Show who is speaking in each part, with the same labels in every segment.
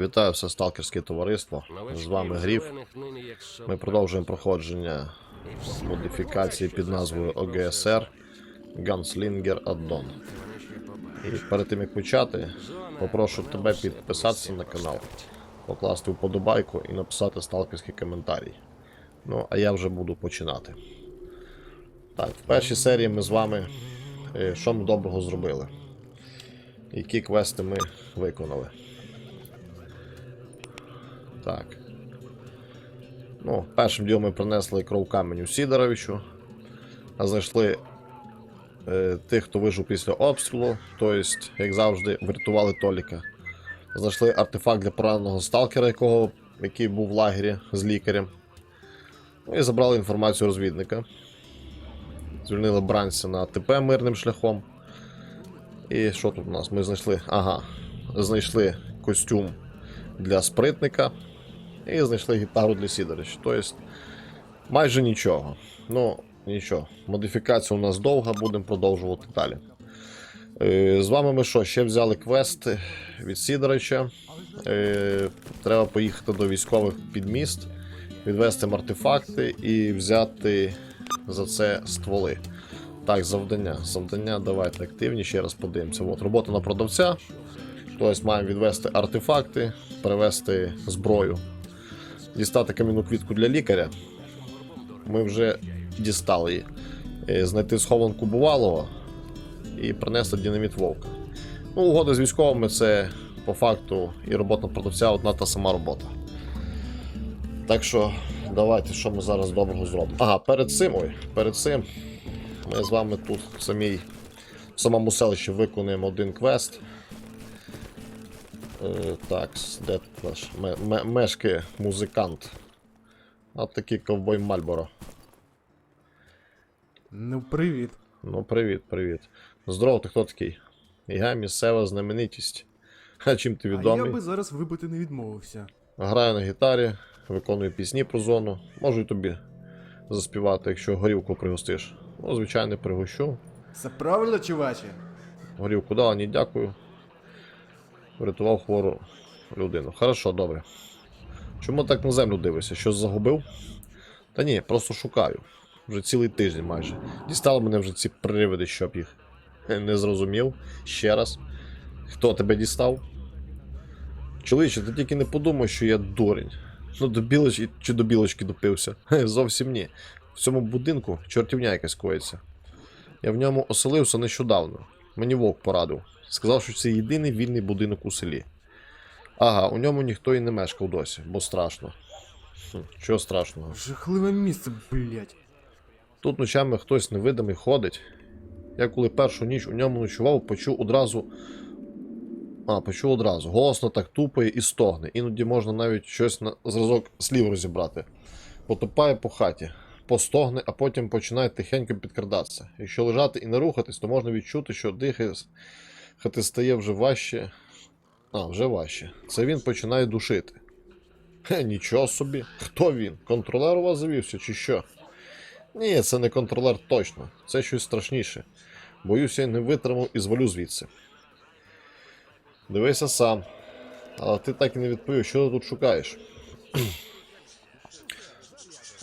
Speaker 1: Вітаю все сталкерське товариство. З вами Гріф. Ми продовжуємо проходження модифікації під назвою ОГСР Gunslinger Addon. І перед тим як почати, попрошу тебе підписатися на канал, покласти вподобайку і написати сталкерський коментарій. Ну, а я вже буду починати. Так, в першій серії ми з вами е, що ми доброго зробили? Які квести ми виконали? Так. Ну, першим ділом ми принесли кров каменю Сідоровичу. А знайшли е, тих, хто вижив після обстрілу. Тобто, як завжди, врятували Толіка. Знайшли артефакт для пораненого сталкера, якого, який був в лагері з лікарем. Ну і забрали інформацію розвідника. Звільнили бранця на АТП мирним шляхом. І що тут у нас? Ми знайшли. Ага. Знайшли костюм для спритника. І знайшли гітару для Сідорича. Тобто, майже нічого. Ну, нічого. Модифікація у нас довга, будемо продовжувати далі. Е, З вами ми що? Ще взяли квест від Сідорича. Е, Треба поїхати до військових під міст, відвести артефакти і взяти за це стволи. Так, завдання. Завдання, давайте активні, ще раз подивимося. От, робота на продавця. Тобто маємо відвести артефакти, перевести зброю, дістати кам'яну квітку для лікаря. Ми вже дістали її. Е, Знайти схованку бувалого і принести динаміт вовка. Ну, угода з військовими це по факту і робота продавця одна та сама робота. Так що, давайте, що ми зараз доброго зробимо. Ага, перед цим, ой, перед цим ми з вами тут самій в самому селищі виконуємо один квест. Е, так, де наш ме- ме- мешкає музикант. А такий ковбой Мальборо.
Speaker 2: Ну, привіт.
Speaker 1: Ну, привіт, привіт. Здорово, ти хто такий? Я місцева знаменитість. А чим ти
Speaker 2: А я би зараз випити не відмовився.
Speaker 1: Граю на гітарі, виконую пісні про зону. Можу й тобі заспівати, якщо горілку пригостиш. Ну, звичайно, пригощу.
Speaker 2: Це правильно, чуваче?
Speaker 1: Горілку дала, ні, дякую. Врятував хвору людину. Хорошо, добре. Чому так на землю дивишся? Щось загубив? Та ні, просто шукаю. Вже цілий тиждень майже. Дістали мене вже ці привиди, щоб їх не зрозумів. Ще раз. Хто тебе дістав? Чоловіче, ти тільки не подумай, що я дурень. Ну, до білочки чи до білочки допився. Зовсім ні. В цьому будинку чортівня якась коїться. Я в ньому оселився нещодавно. Мені вовк порадив. Сказав, що це єдиний вільний будинок у селі. Ага, у ньому ніхто і не мешкав досі, бо страшно. Хм, чого страшного?
Speaker 2: Жахливе місце, блять.
Speaker 1: Тут ночами хтось невидимий ходить. Я коли першу ніч у ньому ночував, почув одразу. А, почув одразу. Голосно так тупає і стогне. Іноді можна навіть щось на зразок слів розібрати. Потопає по хаті, постогне, а потім починає тихенько підкрадатися. Якщо лежати і не рухатись, то можна відчути, що дихати стає вже важче. А, вже важче. Це він починає душити. Хе, нічого собі. Хто він? Контролер у вас завівся, чи що? Ні, це не контролер точно. Це щось страшніше. Боюся, я не витримав і звалю звідси. Дивися сам. Але ти так і не відповів, що ти тут шукаєш.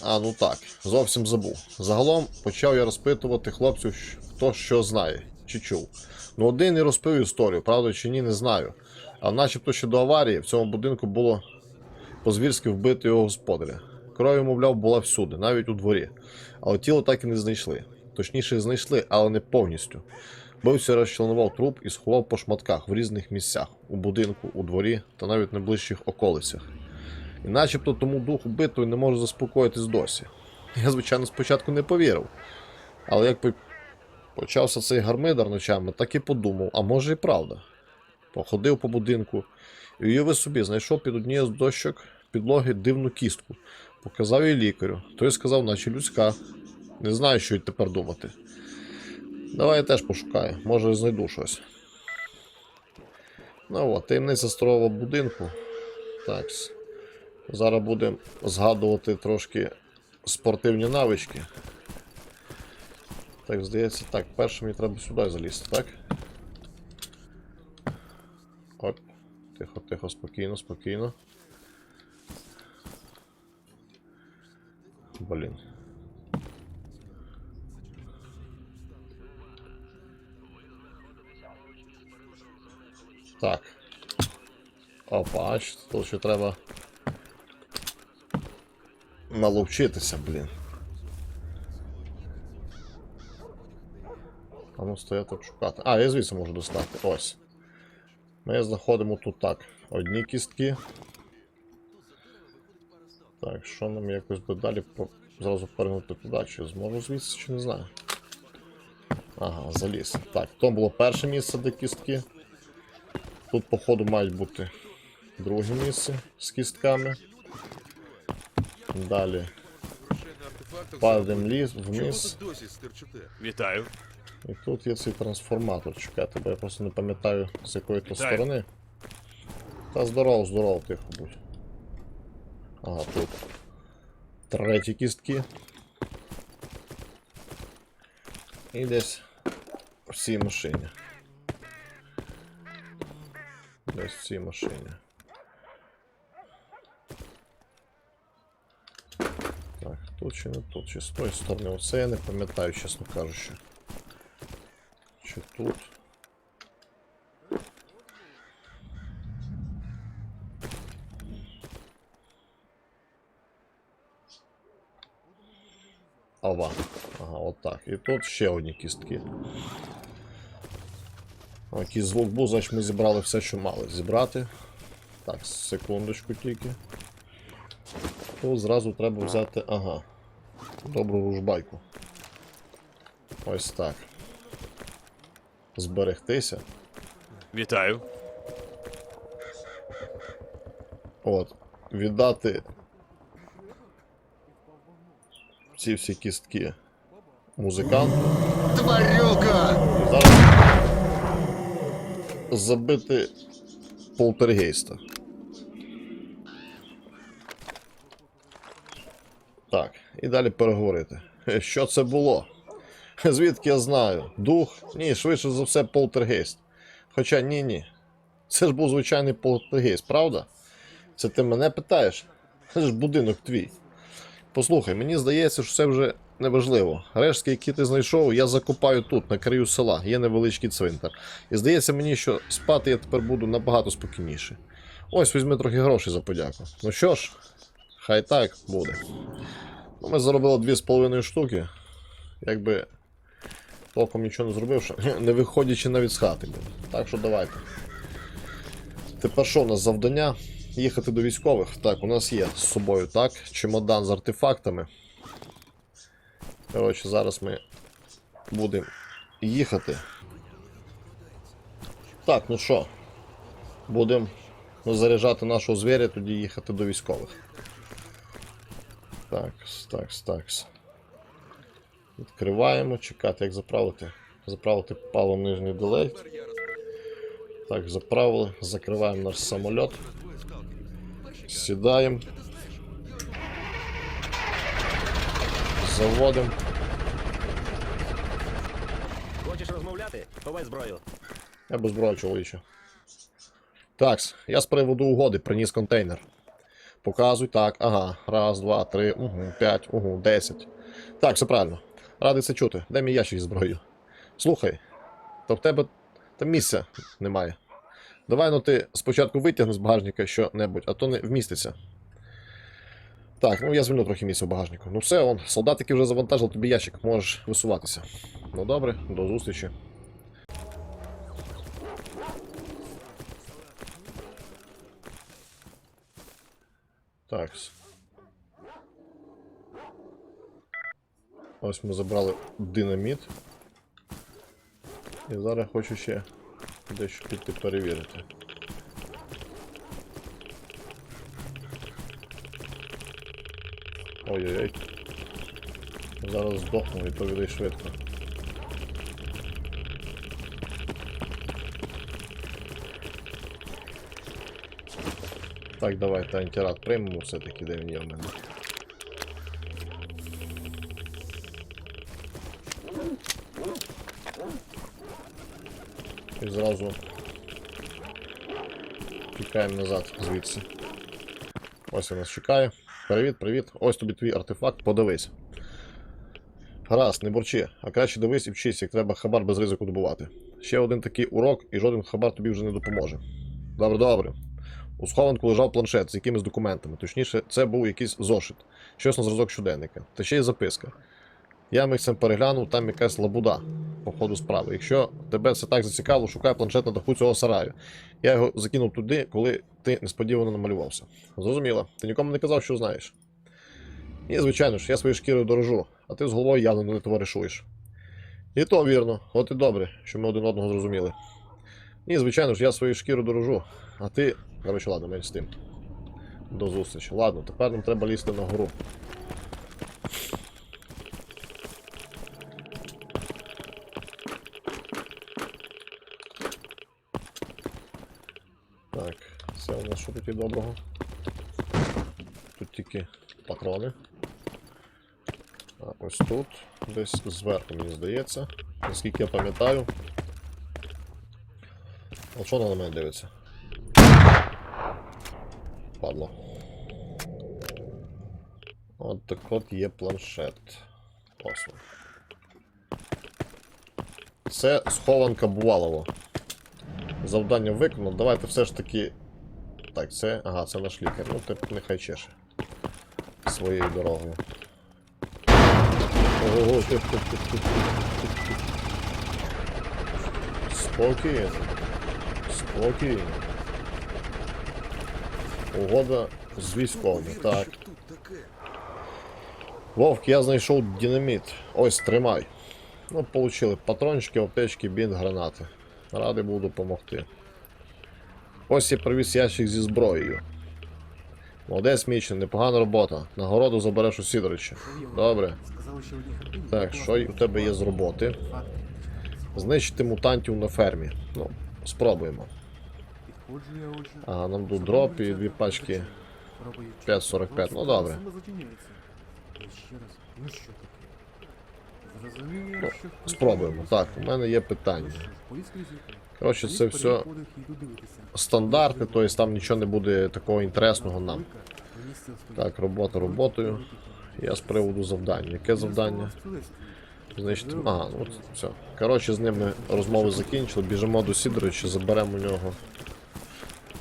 Speaker 1: А, ну так, зовсім забув. Загалом почав я розпитувати хлопців, хто що знає, чи чув. Ну, один і розповів історію, правда чи ні, не знаю. А начебто ще до аварії в цьому будинку було по-звірськи вбити його господаря. Кров, мовляв, була всюди, навіть у дворі. Але тіло так і не знайшли. Точніше, знайшли, але не повністю. Бився розчленував труп і сховав по шматках в різних місцях у будинку, у дворі та навіть на ближчих околицях. І начебто тому дух убитої не може заспокоїтись досі. Я, звичайно, спочатку не повірив. Але як почався цей гармидар ночами, так і подумав, а може і правда. Походив по будинку і уяви собі, знайшов під однією з дощок підлоги дивну кістку. Показав її лікарю. Той сказав, наче людська. Не знаю, що й тепер думати. Давай я теж пошукаю, може знайду щось. Ну от, таємниця старого будинку. Так. Зараз будемо згадувати трошки спортивні навички. Так, здається, так, перше мені треба сюди залізти, так? Оп. тихо, тихо, спокійно, спокійно. Блін. Так. Опа, тут ще треба наловчитися, блін. Ну стояти шукати. А, я звідси можу достати. Ось. Ми знаходимо тут так. Одні кістки. Так, що нам якось би далі по... зразу перегнути туди, чи зможу звідси, чи не знаю. Ага, заліз. Так, то було перше місце, де кістки. Тут, походу, мають бути друге місце з кістками. Далі падаємо ліс вниз.
Speaker 3: Вітаю.
Speaker 1: І тут є цей трансформатор. Чекайте, бо я просто не пам'ятаю з якої то сторони. Та здоров, здоров, тихо будь. Ага, тут. Треті кістки. І десь в цій машині. Десь в цій машині. Так, тут чи не тут, чи з тої сторони. Оце я не пам'ятаю, чесно кажучи. Чи тут? Ова. Ага, отак. І тут ще одні кістки. О, Який звук був, значить ми зібрали все, що мали зібрати. Так, секундочку тільки. Тут зразу треба взяти. Ага. Добру ружбайку. Ось так. Зберегтися.
Speaker 3: Вітаю.
Speaker 1: От. Віддати ці всі кістки музиканту.
Speaker 4: Тварюка!
Speaker 1: Зараз забити полтергейста. Так, і далі переговорити. Що це було? Звідки я знаю? Дух? Ні, швидше за все, полтергейст. Хоча ні, ні. Це ж був звичайний полтергейст, правда? Це ти мене питаєш? Це ж будинок твій. Послухай, мені здається, що це вже неважливо. Рештки, які ти знайшов, я закопаю тут, на краю села. Є невеличкий цвинтар. І здається мені, що спати я тепер буду набагато спокійніше. Ось візьми трохи грошей за подяку. Ну що ж, хай так буде. Ну, ми заробили дві з половиною штуки. Якби толком нічого не зробивши, не виходячи навіть з хати. Так що давайте. Тепер що у нас завдання? Їхати до військових. Так, у нас є з собою, так, чемодан з артефактами. Коротше, зараз ми будемо їхати. Так, ну що, будемо заряджати нашого звіря, тоді їхати до військових. Такс, такс, такс. Відкриваємо, чекати, як заправити. Заправити паливо нижній делей. Так, заправили, закриваємо наш самоліт. Сідаємо. Заводимо.
Speaker 5: Хочеш розмовляти? Ховай зброю.
Speaker 1: Я без зброї, чоловіче. Такс, я з приводу угоди приніс контейнер. Показуй, так, ага. Раз, два, три, угу, п'ять, угу, десять. Так, все правильно. Радий це чути. Де мій ящик зі зброєю? Слухай, то в тебе там місця немає. Давай ну ти спочатку витягни з багажника що-небудь, а то не вміститься. Так, ну я звільню трохи місця в багажнику. Ну все, он, солдатики вже завантажили тобі ящик, можеш висуватися. Ну добре, до зустрічі. Так. Ось ми забрали динаміт. І зараз хочу ще дещо піти перевірити. Ой-ой-ой. Зараз здохну, відповідай швидко. Так, давайте антирад приймемо все-таки, де він є в мене. Зразу Тікаємо назад звідси. Ось він нас чекає. Привіт, привіт. Ось тобі твій артефакт, подивись. Гаразд, не бурчи, а краще дивись і вчись, як треба хабар без ризику добувати. Ще один такий урок, і жоден хабар тобі вже не допоможе. Добре, добре. У схованку лежав планшет з якимись документами. Точніше, це був якийсь зошит, щось на зразок щоденника. Та ще й записка. Я мixем переглянув, там якась лабуда по ходу справи. Якщо тебе це так зацікавило, шукай планшет на даху цього сараю. Я його закинув туди, коли ти несподівано намалювався. Зрозуміло, ти нікому не казав, що знаєш. І, звичайно ж, я своєю шкірою дорожу, а ти з головою явно не товаришуєш. І то вірно, от і добре, що ми один одного зрозуміли. І, звичайно ж, я своєю шкірою дорожу, а ти. Короче, ладно, менш з тим. До зустрічі. Ладно, тепер нам треба лізти на гору. Так, це є доброго? Тут тільки патрони. А ось тут, десь зверху, мені здається. Наскільки я пам'ятаю. От що на мене дивиться? Падло. От так от є планшет. Він. Це схованка бувалого. Завдання виконано. Давайте все ж таки. Так, це. Ага, це наш лікар. Ну, тип нехай чеше. Своєю дорогою. Ого, тих, тих, тих, тих, тих. Спокійно. Спокійно. Угода з військовими. Так. Вовк, я знайшов динаміт. Ось тримай. Ну, получили патрончики, аптечки, бінт, гранати. Радий був допомогти. Ось я привіз ящик зі зброєю. Молодець Мічен, непогана робота. Нагороду забереш у Сідорича. Добре. Так, що у тебе є з роботи? Знищити мутантів на фермі. Ну, спробуємо. Ага, нам тут дроп і дві пачки.
Speaker 2: Пробую.
Speaker 1: 5,45, ну, добре.
Speaker 2: Ну
Speaker 1: Спробуємо. Так, у мене є питання. Коротше, це все стандартне, тобто там нічого не буде такого інтересного нам. Так, робота роботою. Я з приводу завдання. Яке завдання? Значить, ага, ну от все. Коротше, з ними розмови закінчили. Біжимо до Сідоровича, заберемо у нього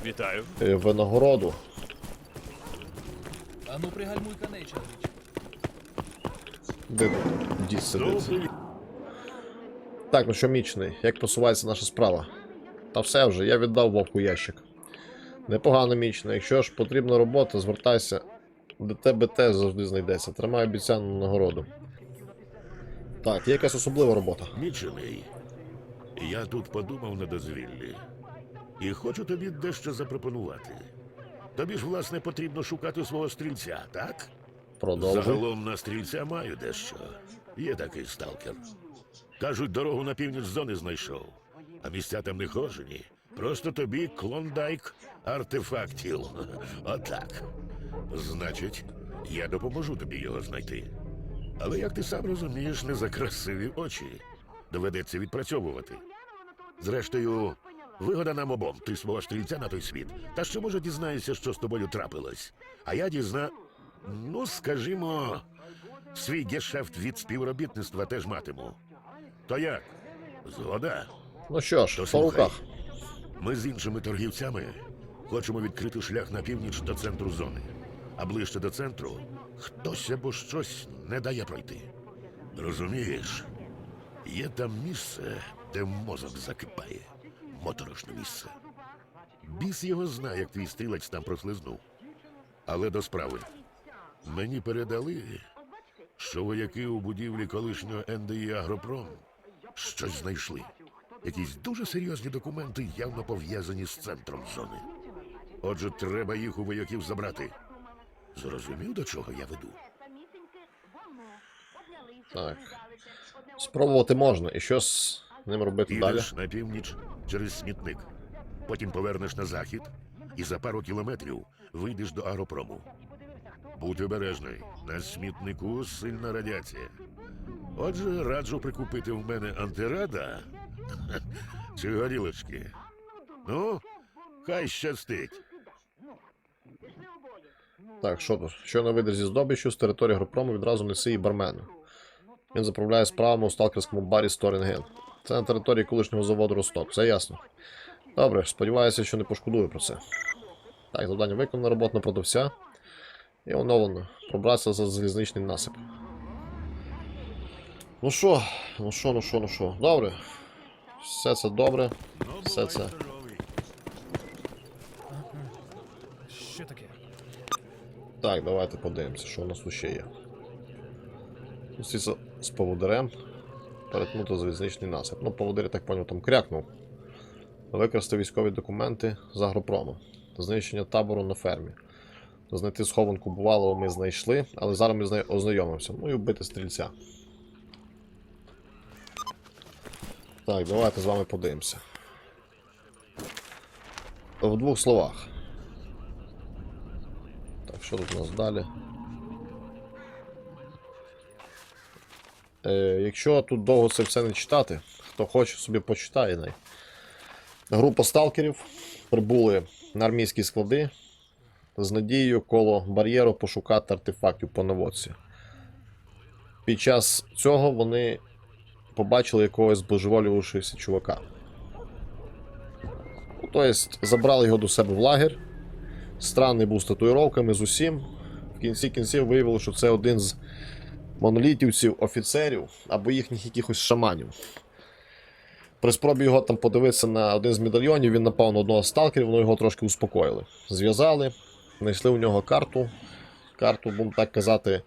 Speaker 3: Вітаю.
Speaker 1: е, винагороду.
Speaker 6: А ну пригальмуй коней.
Speaker 1: Де тут дід сидить? Так, ну що мічний, як посувається наша справа? Та все вже, я віддав вовку ящик. Непогано мічний. Якщо ж потрібна робота, звертайся. До тебе теж завжди знайдеться. Тримай обіцяну нагороду. Так, є якась особлива робота.
Speaker 7: Мічений, я тут подумав на дозвіллі. І хочу тобі дещо запропонувати. Тобі ж, власне, потрібно шукати свого стрільця, так?
Speaker 1: Продовжуй.
Speaker 7: Загалом на стрільця маю дещо. Є такий сталкер. Кажуть, дорогу на північ зони знайшов. А місця там не хожені. Просто тобі клондайк артефактів. Отак. Значить, я допоможу тобі його знайти. Але як ти сам розумієш, не за красиві очі. Доведеться відпрацьовувати. Зрештою, вигода нам обом. Ти свого стрільця на той світ. Та що може дізнаєшся, що з тобою трапилось. А я дізна. Ну, скажімо, свій гешефт від співробітництва теж матиму. То як? Згода?
Speaker 1: Ну що ж, по руках.
Speaker 7: Ми з іншими торгівцями хочемо відкрити шлях на північ до центру зони. А ближче до центру хтось або щось не дає пройти. Розумієш, є там місце, де мозок закипає. Моторошне місце. Біс його знає, як твій стрілець там прослизнув. Але до справи. Мені передали, що вояки у будівлі колишнього НДІ Агропром щось знайшли. Якісь дуже серйозні документи, явно пов'язані з центром зони. Отже, треба їх у вояків забрати. Зрозумів, до чого я веду?
Speaker 1: Так. Спробувати можна. І що з ним робити далі?
Speaker 7: Підеш на північ через смітник. Потім повернеш на захід і за пару кілометрів вийдеш до агропрому. Будь обережний, на смітнику сильна радіація. Отже, раджу прикупити в мене антирада чи горілочки. Ну, Хай щастить.
Speaker 1: Так, що тут? Щойно видер зі здобиччю з території Гропрому відразу неси її бармену. Він заправляє справами у сталкерському барі Сторінген. Це на території колишнього заводу Росток, все ясно. Добре, сподіваюся, що не пошкодую про це. Так, завдання виконано, робота на продавця. І оновлено. Пробратися за залізничний насип. Ну що, ну що, ну що, ну що. Добре. Все це добре. Все це.
Speaker 6: Що таке?
Speaker 1: Так, давайте подивимося, що у нас тут ще є. Зустрітися з поводирем. Перетнути залізничний насип. Ну, поводир, я так поняв, там крякнув. Викрасти військові документи з агропрому. Знищення табору на фермі. Знайти схованку бувалого ми знайшли, але зараз ми з нею ознайомимося. Ну і вбити стрільця. Так, давайте з вами подивимося. В двох словах. Так, що тут у нас далі? Е, якщо тут довго це все не читати, хто хоче собі почитає най. Група сталкерів прибули на армійські склади з надією коло бар'єру пошукати артефактів по наводці. Під час цього вони побачили якогось збожеволювавшогося чувака. Ну, Тобто забрали його до себе в лагер. Странний був з татуїровками з усім. В кінці кінців виявилося, що це один з монолітівців, офіцерів або їхніх якихось шаманів. При спробі його там подивитися на один з медальйонів, він напав на одного з сталкерів, воно його трошки успокоїли. Зв'язали, знайшли у нього карту. Карту, будемо так казати,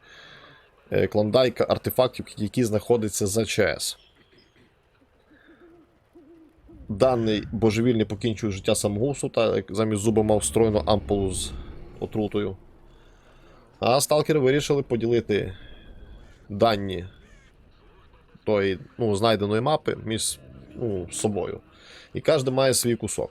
Speaker 1: клондайка артефактів, які знаходяться за ЧС. Даний божевільний покінчує життя самогусу, та замість зуба мав встроєну ампулу з отрутою. А сталкери вирішили поділити дані тої ну, знайденої мапи між ну, собою. І кожен має свій кусок.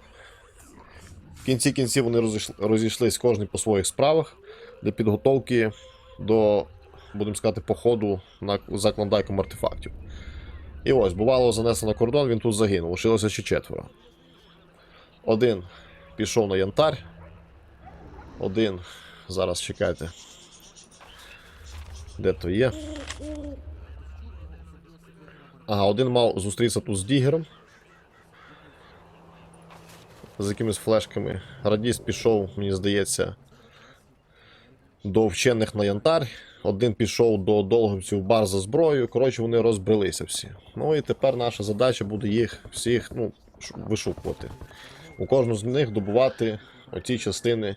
Speaker 1: В кінці кінців вони розійшли, розійшлись кожен по своїх справах для підготовки до, будемо сказати, походу на, за клондайком артефактів. І ось, бувало, занесли на кордон, він тут загинув. Лишилося ще четверо. Один пішов на янтар. Один. Зараз чекайте. Де то є? Ага, один мав зустрітися тут з Дігером. З якимись флешками. Радіст пішов, мені здається, до вчених на янтар. Один пішов до долговців в бар за зброєю. Коротше, вони розбрелися всі. Ну і тепер наша задача буде їх всіх ну, вишукувати. У кожну з них добувати оці частини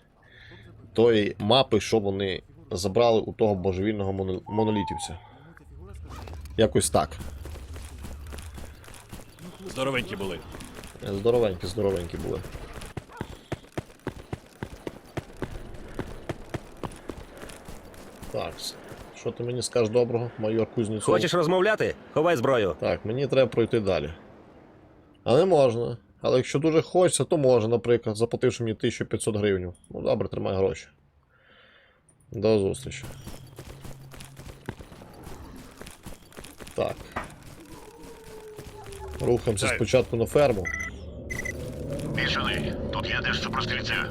Speaker 1: тої мапи, що вони забрали у того божевільного монолітівця. Якось так.
Speaker 3: Здоровенькі були.
Speaker 1: Здоровенькі, здоровенькі були. Так. Що ти мені скажеш доброго, майор Кузнєцов?
Speaker 5: Хочеш розмовляти? Ховай зброю.
Speaker 1: Так, мені треба пройти далі. А не можна. Але якщо дуже хочеться, то можна, наприклад, заплативши мені 1500 гривень. Ну добре, тримай гроші. До зустрічі. Так. Рухаємося спочатку на ферму.
Speaker 7: Пішли, тут є дещо про стрільця.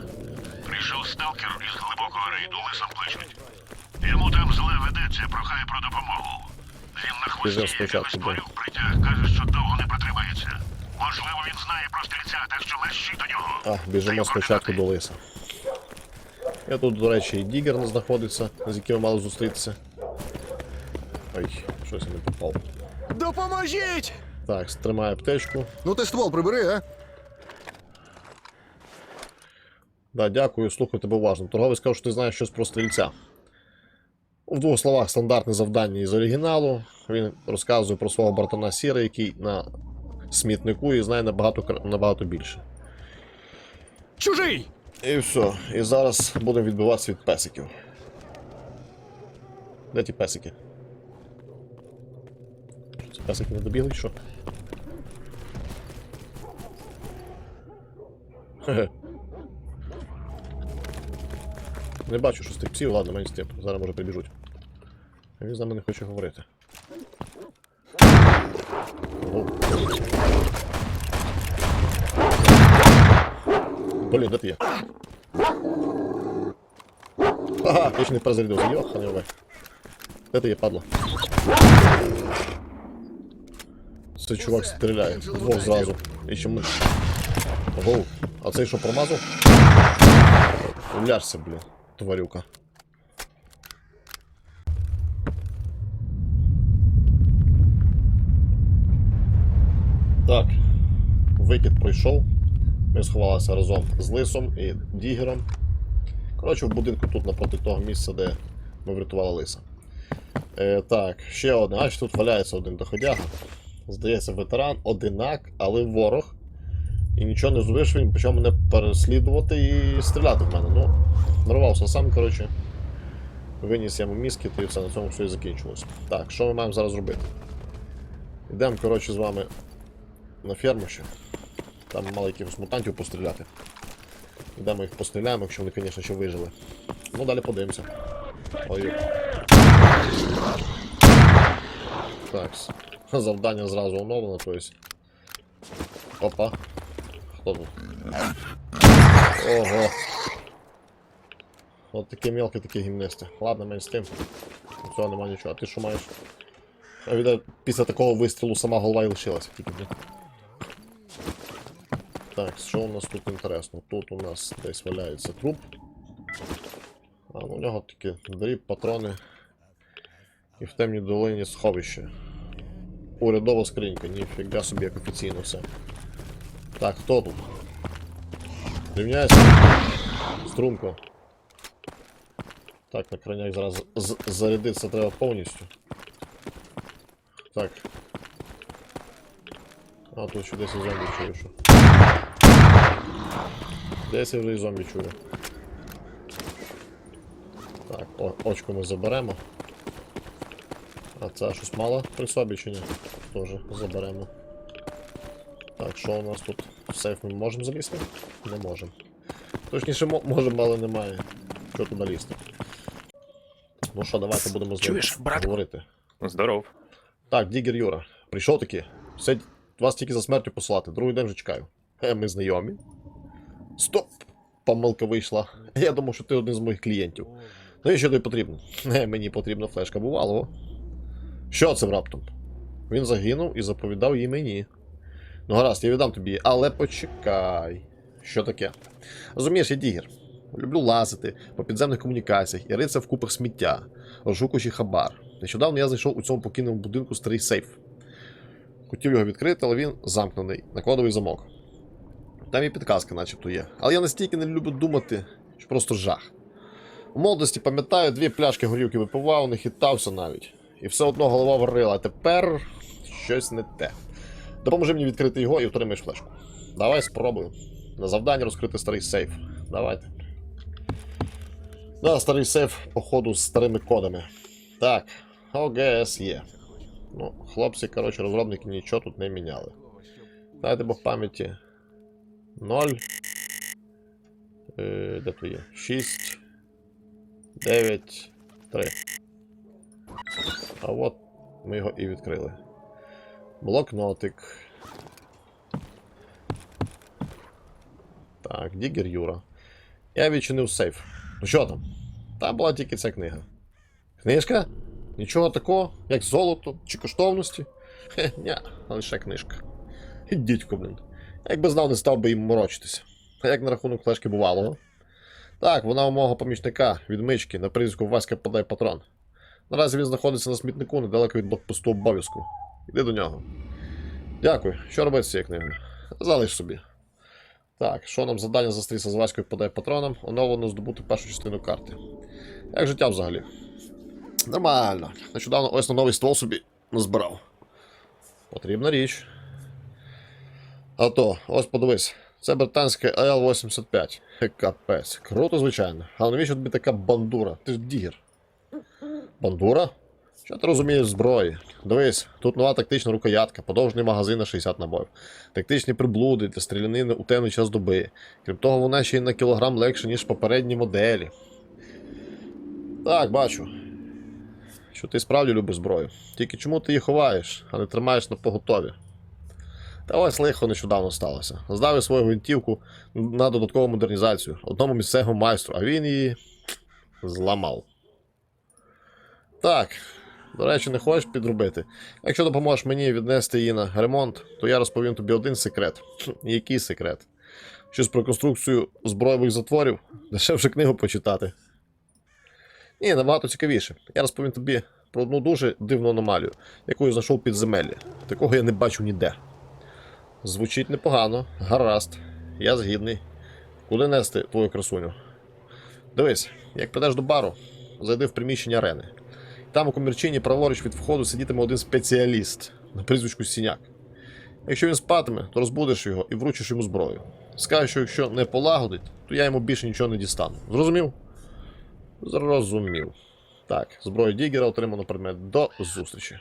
Speaker 7: Прийшов сталкер із глибокого рейду, лисом кличуть. Йому там зле ведеться, прохає про допомогу. Він на хвості якихось тварюк притяг, каже, що довго не протримається. Можливо, він знає про стрільця, так що мерщій до нього.
Speaker 1: А, біжимо спочатку до лиса. Я тут, до речі, і Дігер не знаходиться, з яким мали зустрітися. Ой, щось я не попав.
Speaker 4: Допоможіть!
Speaker 1: Так, тримаю аптечку.
Speaker 4: Ну ти ствол прибери, а?
Speaker 1: Да, дякую, слухаю тебе уважно. Торговець сказав, що ти знаєш щось про стрільця. В двох словах, стандартне завдання із оригіналу. Він розказує про свого братана Сіра, який на смітнику і знає набагато, набагато більше.
Speaker 3: Чужий!
Speaker 1: І все. І зараз будемо відбиватися від песиків. Де ті песики? Це песики не добігли, що? Хе-хе. Не бачу, що з тих псів, ладно, мені з тим. Зараз може прибіжуть. А Він з нами не хоче говорити. Ого. Блін, де ти є? Ага, ти ж не перезарядився, йоханий ове. Де ти є, падло? Цей чувак стріляє. Двох зразу. І чому. Ого, а цей що промазав? Уляжся, блін, Тварюка. Так. Викид пройшов. Ми сховалися разом з лисом і дігером. Коротше, в будинку тут напроти того місця, де ми врятували лиса. Е, так, ще одне. Аж тут валяється один доходяга. Здається, ветеран, одинак, але ворог. І нічого не зробиш, він почав мене переслідувати і стріляти в мене. Ну, нарвався сам, коротше. Виніс йому мізки, і все на цьому все і закінчилось. Так, що ми маємо зараз робити? Йдемо, коротше, з вами на ферму ще. Там мало якихось мутантів постріляти. Йдемо їх постріляємо, якщо вони, звісно, ще вижили. Ну, далі подивимося. Ой. Так. Завдання зразу оновлено, то есть. Опа. Хто? Ого. От такі мелкі, такі гімнисти. Ладно, менш з тим. Цього нема нічого. А ти що маєш? А віда, після такого вистрілу сама голова і лишилася. Тільки. Так, що у нас тут інтересно? Тут у нас десь валяється труп. А ну, у нього такі дріб, патрони. І в темній долині сховище. Урядова скринька, ніфіга собі як офіційно все. Так, хто тут? Рівняйся. Струнко. Так, на крайняк зараз зарядитися треба повністю. Так. А, тут ще десь зомбі чую, що. Десь я вже і зомбі чую. Так, о, очко ми заберемо. А це щось мало при собі чи ні? Теж заберемо. Так, що у нас тут? Сейф ми можемо залізти? Не можемо. Точніше, можемо, але немає. Що туди лізти? Ну що, давайте будемо з ним говорити.
Speaker 3: Здоров.
Speaker 1: Так, Дігер Юра, прийшов таки. Все, вас тільки за смертю послати. Другий день вже чекаю. Е, ми знайомі. Стоп! Помилка вийшла. Я думав, що ти один з моїх клієнтів. Ну і що тобі потрібно? Е, мені потрібна флешка бувалого. Що це раптом? Він загинув і заповідав її мені. Ну гаразд, я віддам тобі, але почекай. Що таке? Розумієш, я дігер. Люблю лазити по підземних комунікаціях і ритися в купах сміття, розшукуючи хабар. Нещодавно я знайшов у цьому покиненому будинку старий сейф. Хотів його відкрити, але він замкнений на кодовий замок. Там і підказка, начебто є. Але я настільки не люблю думати, що просто жах. У молодості пам'ятаю, дві пляшки горілки випивав, не хитався навіть. І все одно голова варила, а тепер щось не те. Допоможи мені відкрити його і отримаєш флешку. Давай спробую. На завдання розкрити старий сейф. Давайте. Да, старий сейф, походу, з старими кодами. Так, ОГС є. Ну, хлопці, коротше, розробники нічого тут не міняли. Дайте Бог пам'яті. 0. Е, де то є? 6. 9. 3. А от ми його і відкрили. Блокнотик. Так, Дігер Юра. Я відчинив сейф. Ну що там? Там була тільки ця книга. Книжка? Нічого такого, як золото чи коштовності? Хе, ня, лише книжка. Дідько, блін. Якби знав, не став би їм морочитися. А як на рахунок флешки бувалого? Так, вона у мого помічника, відмички, на прізвиську Васька подай патрон. Наразі він знаходиться на смітнику недалеко від блокпосту обов'язку. Іди до нього. Дякую. Що робити з цією книгою? Залиш собі. Так, що нам завдання застрітися з Ваською подай патроном, оновлено здобути першу частину карти. Як життя взагалі? Нормально. Нещодавно ось на новий ствол собі назбирав. Потрібна річ. А то, ось подивись. Це британське АЛ-85. Капець. Круто, звичайно. Але навіщо тобі така бандура? Ти ж дігер. Бандура? Що ти розумієш зброї? Дивись, тут нова тактична рукоятка, подовжний магазин на 60 набоїв, тактичні приблуди для стрілянини у темний час доби. Крім того, вона ще й на кілограм легше, ніж попередні моделі. Так, бачу. Що ти справді любиш зброю. Тільки чому ти її ховаєш, а не тримаєш на поготові? Та ось лихо нещодавно сталося. Здав я свою гвинтівку на додаткову модернізацію одному місцевому майстру, а він її зламав. Так, до речі, не хочеш підробити. Якщо допоможеш мені віднести її на ремонт, то я розповім тобі один секрет. Який секрет? Щось про конструкцію збройових затворів, дешевше книгу почитати. Ні, набагато цікавіше. Я розповім тобі про одну дуже дивну аномалію, яку я знайшов під земелі. Такого я не бачу ніде. Звучить непогано, гаразд. Я згідний. Куди нести твою красуню? Дивись, як підеш до бару, зайди в приміщення арени. Там у комірчині праворуч від входу сидітиме один спеціаліст на прізвичку Сіняк. Якщо він спатиме, то розбудиш його і вручиш йому зброю. Скажеш, що якщо не полагодить, то я йому більше нічого не дістану. Зрозумів? Зрозумів. Так, зброю Дігера отримано предмет до зустрічі.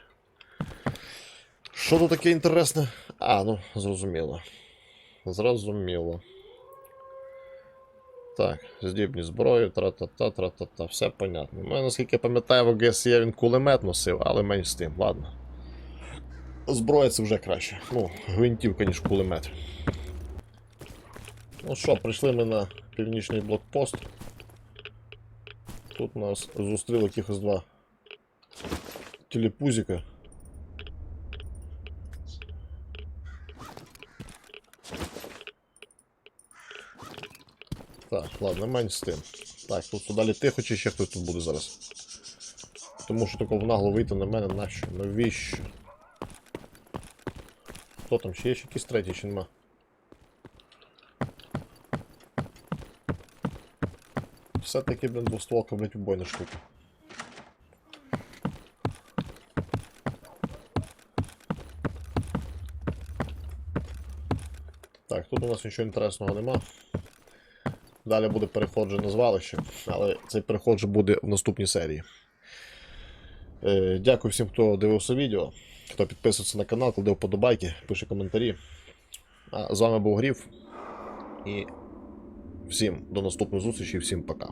Speaker 1: Що тут таке інтересне? А, ну, зрозуміло. Зрозуміло. Так, здібність зброю, тра-та-та, тра-та-та, все понятно. Ну, наскільки я пам'ятаю, в ОГС він кулемет носив, але менш з тим, ладно. Зброя це вже краще. Ну, гвинтівка, ніж кулемет. Ну що, прийшли ми на північний блокпост. Тут нас зустріли якихось два телепузика. Так, ладно, менш з тим. Так, тут далі тихо, чи ще хтось тут буде зараз. Тому що такого нагло вийти на мене нащо? Навіщо? Хто там? Ще є ще якийсь третій, чи нема? Все-таки, блин, двостволка, блядь, убойна штука. Так, тут у нас нічого інтересного нема. Далі буде переход на звалище, але цей переход вже буде в наступній серії. Е, дякую всім, хто дивився відео, хто підписується на канал, кладе вподобайки, пише коментарі. А з вами був Гріф. І всім до наступної зустрічі, всім пока.